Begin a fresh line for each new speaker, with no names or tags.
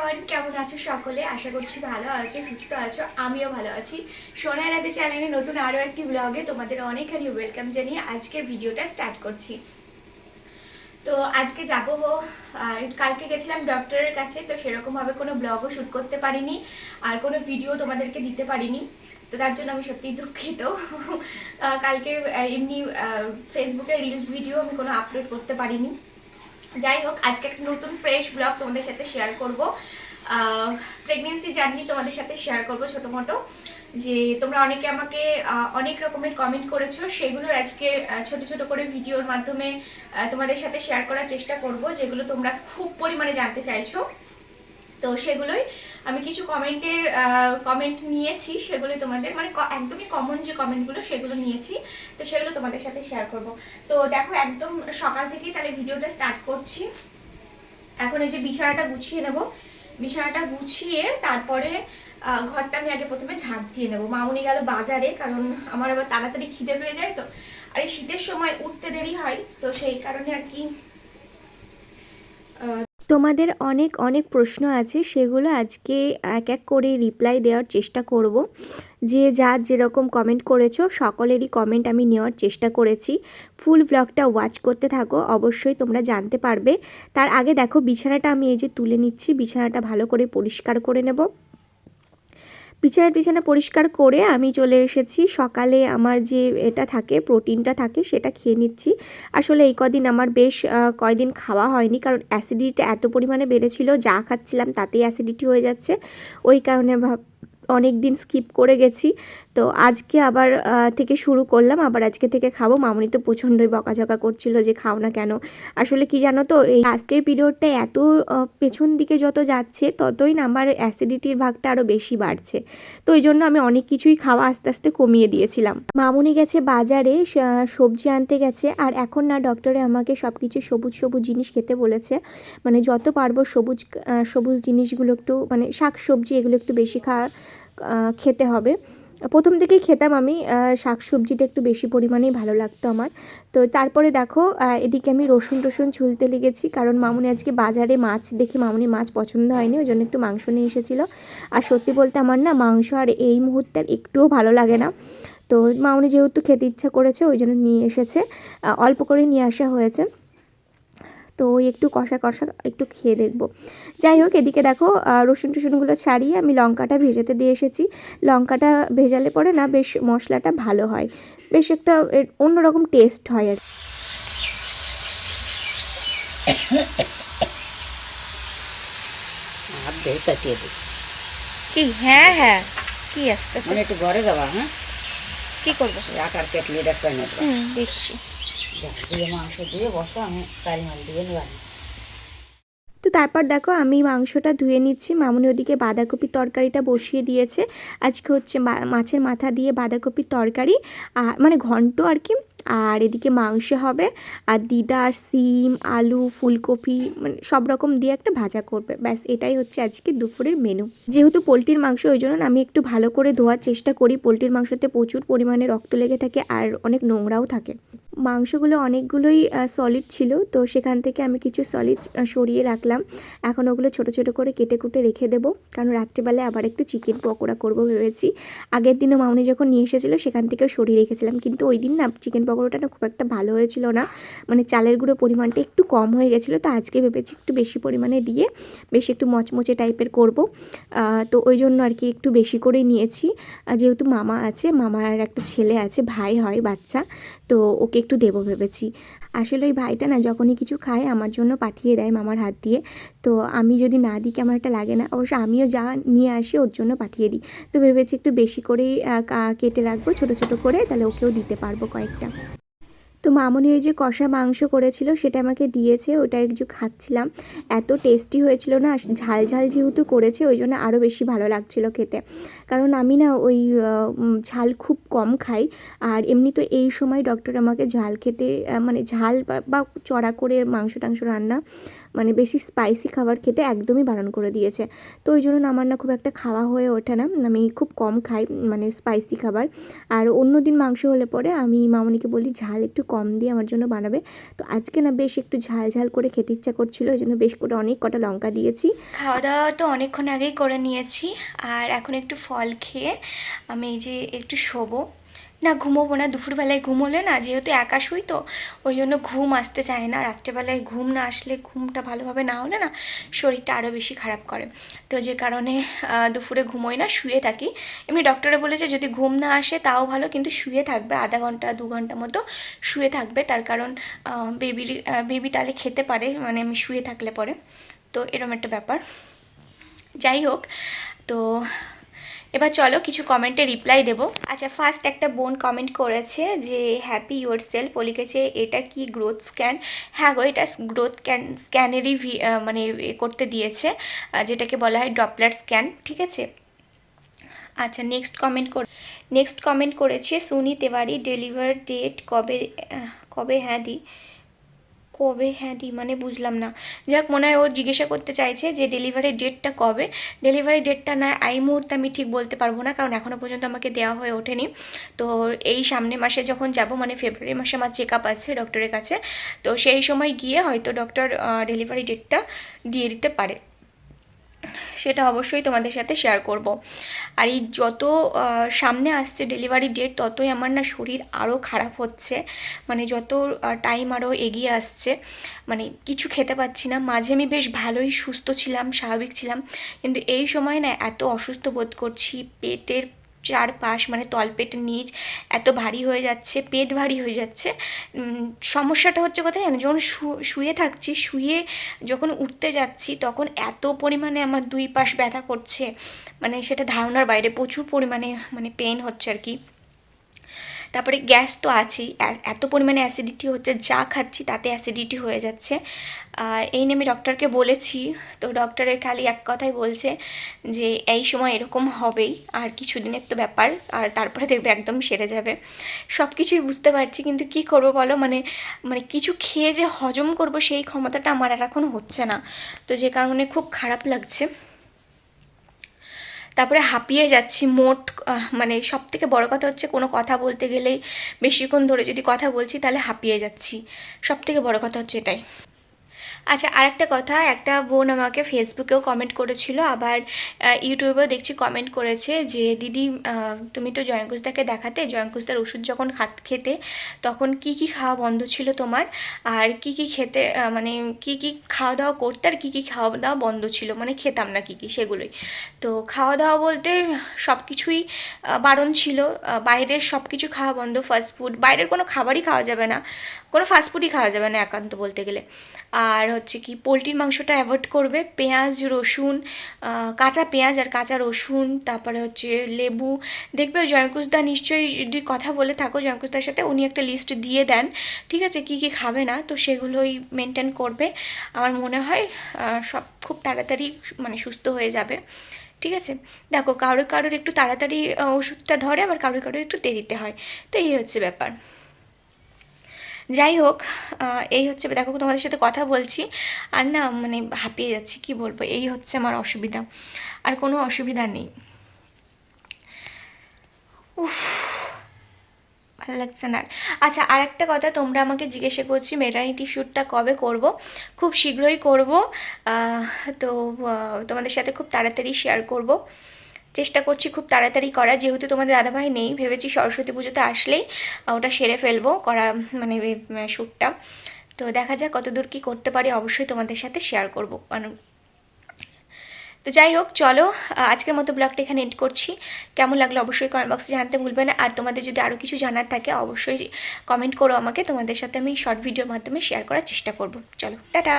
Everyone কেমন আছো সকলে? আশা করছি ভালো আছো, সুস্থ আছো, আমিও ভালো আছি। সোনার রাতে চ্যানেলে নতুন আরও একটি ব্লগে তোমাদের অনেকখানি ওয়েলকাম জানিয়ে আজকের ভিডিওটা স্টার্ট করছি। তো আজকে যাব কালকে গেছিলাম ডক্টরের কাছে, তো সেরকমভাবে কোনো ব্লগও শ্যুট করতে পারিনি, আর কোনো ভিডিও তোমাদেরকে দিতে পারিনি। তো তার জন্য আমি সত্যিই দুঃখিত। কালকে এমনি ফেসবুকে রিলস ভিডিও আমি কোনো আপলোড করতে পারিনি। যাই হোক আজকে একটা নতুন ফ্রেশ ব্লগ তোমাদের সাথে শেয়ার করব। প্রেগনেন্সি জার্নি তোমাদের সাথে শেয়ার করব ছোট মোটো যে তোমরা অনেকে আমাকে অনেক রকমের কমেন্ট করেছ, সেগুলোর আজকে ছোট ছোট করে ভিডিওর মাধ্যমে তোমাদের সাথে শেয়ার করার চেষ্টা করব, যেগুলো তোমরা খুব পরিমাণে জানতে চাইছো। তো সেগুলোই আমি কিছু কমেন্টের কমেন্ট নিয়েছি, সেগুলোই তোমাদের মানে একদমই কমন যে কমেন্টগুলো, সেগুলো নিয়েছি, তো সেগুলো তোমাদের সাথে শেয়ার করব। তো দেখো, একদম সকাল থেকেই তাহলে ভিডিওটা স্টার্ট করছি। এখন এই যে বিছানাটা গুছিয়ে নেব। বিছানাটা গুছিয়ে তারপরে ঘরটা আমি আগে প্রথমে ঝাড় দিয়ে নেব। মামুনি গেল বাজারে, কারণ আমার আবার তাড়াতাড়ি খিদে পেয়ে যায় তো। আর এই শীতের সময় উঠতে দেরি হয়, তো সেই কারণে আর কি
তোমাদের অনেক অনেক প্রশ্ন আছে, সেগুলো আজকে এক এক করে রিপ্লাই দেওয়ার চেষ্টা করব। যে যা যেরকম কমেন্ট করেছ, সকলেরই কমেন্ট আমি নেওয়ার চেষ্টা করেছি। ফুল ব্লগটা ওয়াচ করতে থাকো, অবশ্যই তোমরা জানতে পারবে। তার আগে দেখো, বিছানাটা আমি এই যে তুলে নিচ্ছি, বিছানাটা ভালো করে পরিষ্কার করে নেব। বিছানা টিছানা পরিষ্কার করে আমি চলে এসেছি। সকালে আমার যে এটা থাকে, প্রোটিনটা থাকে, সেটা খেয়ে নিচ্ছি। আসলে এই কদিন আমার বেশ কয়দিন খাওয়া হয়নি কারণ অ্যাসিডিটি এত পরিমাণে বেড়েছিল, যা খাচ্ছিলাম তাতেই অ্যাসিডিটি হয়ে যাচ্ছে। ওই কারণে ভাব অনেক দিন স্কিপ করে গেছি। তো আজকে আবার থেকে শুরু করলাম। আবার আজকে থেকে খাব। মামনি তো প্রচণ্ডই বকাঝকা করছিল যে খাও না কেন। আসলে কি জানো তো, এই লাস্টের পিরিয়ডটা এত পেছন দিকে যত যাচ্ছে, ততই না আমার অ্যাসিডিটির ভাগটা আরও বেশি বাড়ছে। তো এই জন্য আমি অনেক কিছুই খাওয়া আস্তে আস্তে কমিয়ে দিয়েছিলাম। মামুনি গেছে বাজারে সবজি আনতে গেছে। আর এখন না ডক্টরে আমাকে সব কিছু সবুজ সবুজ জিনিস খেতে বলেছে। মানে যত পারব সবুজ সবুজ জিনিসগুলো একটু মানে শাক সবজি এগুলো একটু বেশি খাওয়া খেতে হবে। প্রথম থেকেই খেতাম আমি শাক সবজিটা একটু বেশি পরিমাণেই ভালো লাগতো আমার। তো তারপরে দেখো এদিকে আমি রসুন টসুন ছুলতে লেগেছি, কারণ মামুনি আজকে বাজারে মাছ দেখি মামুনি মাছ পছন্দ হয়নি, ওই জন্য একটু মাংস নিয়ে এসেছিল। আর সত্যি বলতে আমার না মাংস আর এই মুহূর্তে আর একটুও ভালো লাগে না। তো মামুনি যেহেতু খেতে ইচ্ছা করেছে, ওই জন্য নিয়ে এসেছে। অল্প করে নিয়ে আসা হয়েছে। তো ওই একটু কষা কষা একটু খেয়ে দেখব। যাই হোক এদিকে দেখো রসুন টসুনগুলো ছাড়িয়ে আমি লঙ্কাটা ভেজাতে দিয়ে এসেছি। লঙ্কাটা ভেজালে পরে না বেশ মশলাটা ভালো হয়। বেশ একটা অন্যরকম টেস্ট হয় আর কি।
হাত দিয়ে কাটিয়ে দিই
কি? হ্যাঁ হ্যাঁ। কি আসতে
মানে একটু ঘরে যাবা হ্যাঁ?
কি করব?
আটার কেটলি দেখতে নেব।
দিচ্ছি।
তো তারপর দেখো আমি মাংসটা ধুয়ে নিচ্ছি। মামুনি ওদিকে বাঁধাকপির তরকারিটা বসিয়ে দিয়েছে। আজকে হচ্ছে মাছের মাথা দিয়ে বাঁধাকপির তরকারি। আর মানে ঘন্ট আর কি। আর এদিকে মাংস হবে। আর দিদা, সিম, আলু, ফুলকপি মানে সব রকম দিয়ে একটা ভাজা করবে। ব্যাস, এটাই হচ্ছে আজকে দুপুরের মেনু যেহেতু পোলট্রির মাংস, ওই জন্য আমি একটু ভালো করে ধোয়ার চেষ্টা করি। পোলট্রির মাংসতে প্রচুর পরিমাণে রক্ত লেগে থাকে আর অনেক নোংরাও থাকে। মাংসগুলো অনেকগুলোই সলিড ছিল, তো সেখান থেকে আমি কিছু সলিড সরিয়ে রাখলাম। এখন ওগুলো ছোট ছোট করে কেটে কুটে রেখে দেবো, কারণ রাত্রিবেলায় আবার একটু চিকেন পকোড়া করব ভেবেছি। আগের দিনও মামনি যখন নিয়ে এসেছিল, সেখান থেকেও সরিয়ে রেখেছিলাম। কিন্তু ওই দিন না চিকেন পকোড়াটা না খুব একটা ভালো হয়েছিল না। মানে চালের গুঁড়ো পরিমাণটা একটু কম হয়ে গেছিল, তো আজকে ভেবেছি একটু বেশি পরিমাণে দিয়ে বেশ একটু মচমচে টাইপের করব। তো ওই জন্য আর কি একটু বেশি করেই নিয়েছি। যেহেতু মামা আছে, মামার একটা ছেলে আছে, ভাই হয়, বাচ্চা, তো ওকে একটু দেব ভেবেছি। আসলে ওই ভাইটা না যখনই কিছু খায় আমার জন্য পাঠিয়ে দেয় মামার হাত দিয়ে। তো আমি যদি না দিই আমার একটা লাগে না। অবশ্য আমিও যা নিয়ে আসি ওর জন্য পাঠিয়ে দিই। তো ভেবেছি একটু বেশি করেই কেটে রাখব, ছোট ছোট করে, তাহলে ওকেও দিতে পারব কয়েকটা। তো মামনি ওই যে কষা মাংস করেছিল, সেটা আমাকে দিয়েছে, ওটা একটু খাচ্ছিলাম। এত টেস্টি হয়েছিল না, ঝাল ঝাল যেহেতু করেছে, ওই জন্য আরও বেশি ভালো লাগছিল খেতে। কারণ আমি না ওই ঝাল খুব কম খাই, আর এমনি তো এই সময় ডক্টর আমাকে ঝাল খেতে মানে ঝাল বা- চড়া করে মাংস টাংস রান্না
মানে বেশি স্পাইসি খাবার খেতে একদমই বারণ করে দিয়েছে। তো ওই জন্য আমার না খুব একটা খাওয়া হয়ে ওঠে না। আমি খুব কম খাই মানে স্পাইসি খাবার। আর অন্য দিন মাংস হলে পরে আমি মামনিকে বলি, ঝাল একটু কম দিয়ে আমার জন্য বানাবে। তো আজকে না বেশ একটু ঝাল ঝাল করে খেতে ইচ্ছা করছিল, ওই জন্য বেশ করে অনেক কটা লঙ্কা দিয়েছি।
খাওয়া দাওয়া তো অনেকক্ষণ আগেই করে নিয়েছি। আর এখন একটু ফল খেয়ে আমি এই যে একটু শোবো। না, ঘুমোবো না, দুপুরবেলায় ঘুমোলে না, যেহেতু একা শুই তো, ওই জন্য ঘুম আসতে চায় না। রাত্রেবেলায় ঘুম না আসলে ঘুমটা ভালোভাবে না হলে না, শরীরটা আরও বেশি খারাপ করে। তো যে কারণে দুপুরে ঘুমোই না, শুয়ে থাকি। এমনি ডক্টরে বলেছে, যদি ঘুম না আসে তাও ভালো, কিন্তু শুয়ে থাকবে, আধা ঘণ্টা, দু ঘণ্টা মতো শুয়ে থাকবে। তার কারণ বেবির বেবি তাহলে খেতে পারে মানে আমি শুয়ে থাকলে পরে। তো এরম একটা ব্যাপার। যাই হোক, তো এবার চলো কিছু কমেন্টে রিপ্লাই দেবো। আচ্ছা ফার্স্ট একটা বোন কমেন্ট করেছে যে হ্যাপি ইউর সেলফ ও লিখেছে এটা কি গ্রোথ স্ক্যান হ্যাঁ গো, এটা গ্রোথ স্ক্যান স্ক্যানেরই মানে করতে দিয়েছে যেটাকে বলা হয় ডপলার স্ক্যান ঠিক আছে? আচ্ছা নেক্সট কমেন্ট কর নেক্সট কমেন্ট করেছে সুনি তেওয়ারি ডেলিভার ডেট কবে কবে? হ্যাঁ দি কবে? হ্যাঁ দি মানে বুঝলাম না। যাক, মনে হয় ও জিজ্ঞাসা করতে চাইছে যে ডেলিভারি ডেটটা কবে? ডেলিভারি ডেটটা না, এই মুহূর্তে আমি ঠিক বলতে পারব না, কারণ এখনও পর্যন্ত আমাকে দেওয়া হয়ে ওঠেনি। তো এই সামনে মাসে যখন যাব মানে ফেব্রুয়ারি মাসে আমার চেক আপ আছে ডক্টরের কাছে, তো সেই সময় গিয়ে হয়তো ডক্টর ডেলিভারি ডেটটা দিয়ে দিতে পারে। সেটা অবশ্যই তোমাদের সাথে শেয়ার করব। আর এই যত সামনে আসছে ডেলিভারি ডেট ততই আমার না শরীর আরও খারাপ হচ্ছে। মানে যত টাইম আরও এগিয়ে আসছে মানে কিছু খেতে পাচ্ছি না। মাঝে আমি বেশ ভালোই সুস্থ ছিলাম, স্বাভাবিক ছিলাম। কিন্তু এই সময় না এত অসুস্থ বোধ করছি, পেটের চারপাশ মানে তলপেটের নিচ এত ভারী হয়ে যাচ্ছে, পেট ভারী হয়ে যাচ্ছে। সমস্যাটা হচ্ছে কোথায় জানো? যখন শুয়ে থাকছি, শুয়ে যখন উঠতে যাচ্ছি, তখন এত পরিমাণে আমার দুই পাশ ব্যথা করছে। মানে সেটা ধারণার বাইরে প্রচুর পরিমাণে মানে পেন হচ্ছে আর কি। তারপরে গ্যাস তো আছেই। এত পরিমাণে অ্যাসিডিটি হচ্ছে, যা খাচ্ছি তাতে অ্যাসিডিটি হয়ে যাচ্ছে। এই নিয়ে আমি ডক্টরকে বলেছি। তো ডক্টরের খালি এক কথাই বলছে যে, এই সময় এরকম হবেই, আর কিছুদিনের তো ব্যাপার, আর তারপরে দেখবে একদম সেরে যাবে। সব কিছুই বুঝতে পারছি, কিন্তু কি করব বলো? মানে মানে কিছু খেয়ে যে হজম করব সেই ক্ষমতাটা আমার আর এখন হচ্ছে না। তো যে কারণে খুব খারাপ লাগছে। তারপরে হাঁপিয়ে যাচ্ছি মোট মানে সব থেকে বড় কথা হচ্ছে কোনো কথা বলতে গেলেই বেশিক্ষণ ধরে যদি কথা বলছি তাহলে হাঁপিয়ে যাচ্ছি। সব থেকে বড়ো কথা হচ্ছে এটাই। আচ্ছা আরেকটা কথা, একটা বোন আমাকে ফেসবুকেও কমেন্ট করেছিল, আবার ইউটিউবেও দেখছি কমেন্ট করেছে যে, দিদি তুমি তো জয়ঙ্কুশদাকে দেখাতে জয়ঙ্কুশদার ওষুধ যখন খাত, খেতে, তখন কি কি খাওয়া বন্ধ ছিল তোমার? আর কি কি খেতে মানে কি কি খাওয়া দাওয়া করতে আর কী কী খাওয়া দাওয়া বন্ধ ছিল? মানে খেতাম না কি কি, সেগুলোই। তো খাওয়া দাওয়া বলতে সব কিছুই বারণ ছিল। বাইরের সব কিছু খাওয়া বন্ধ ফাস্টফুড বাইরের কোনো খাবারই খাওয়া যাবে না। কোনো ফাস্টফুডই খাওয়া যাবে না একান্ত বলতে গেলে। আর হচ্ছে কি পোলট্রির মাংসটা অ্যাভয়েড করবে। পেঁয়াজ, রসুন কাঁচা পেঁয়াজ আর কাঁচা রসুন, তারপরে হচ্ছে লেবু। দেখবে জয়ঙ্কুশদা নিশ্চয়ই যদি কথা বলে থাকো জয়ঙ্কুশদার সাথে উনি একটা লিস্ট দিয়ে দেন, ঠিক আছে, কি কি খাবে না, তো সেগুলোই মেনটেন করবে। আমার মনে হয় সব খুব তাড়াতাড়ি মানে সুস্থ হয়ে যাবে। ঠিক আছে? দেখো, কারোর কারোর একটু তাড়াতাড়ি ওষুধটা ধরে, আবার কারোর কারোর একটু দেরিতে হয়। তো এই হচ্ছে ব্যাপার। যাই হোক এই হচ্ছে, দেখো, তোমাদের সাথে কথা বলছি। আর না মানে হাঁপিয়ে যাচ্ছি, কি বলব? এই হচ্ছে আমার অসুবিধা। আর কোনো অসুবিধা নেই। উফ, ভালো লাগছে না। আচ্ছা আর একটা কথা, তোমরা আমাকে জিজ্ঞাসা করছি মেটার্নিটি শ্যুটটা কবে করব? খুব শীঘ্রই করব। তো তোমাদের সাথে খুব তাড়াতাড়ি শেয়ার করব। চেষ্টা করছি খুব তাড়াতাড়ি করা যেহেতু তোমাদের দাদাভাই নেই, ভেবেছি সরস্বতী পুজোতে আসলেই ওটা সেরে ফেলব করা মানে শ্যুটটা। তো দেখা যাক কতদূর কী করতে পারি, অবশ্যই তোমাদের সাথে শেয়ার করব। মানে তো যাই হোক, চলো আজকের মতো ব্লগটা এখানে এড করছি। কেমন লাগল অবশ্যই কমেন্ট বক্সে জানতে ভুলবে না। আর তোমাদের যদি আরও কিছু জানার থাকে, অবশ্যই কমেন্ট করো আমাকে। তোমাদের সাথে আমি শর্ট ভিডিওর মাধ্যমে শেয়ার করার চেষ্টা করব। চলো, টাটা!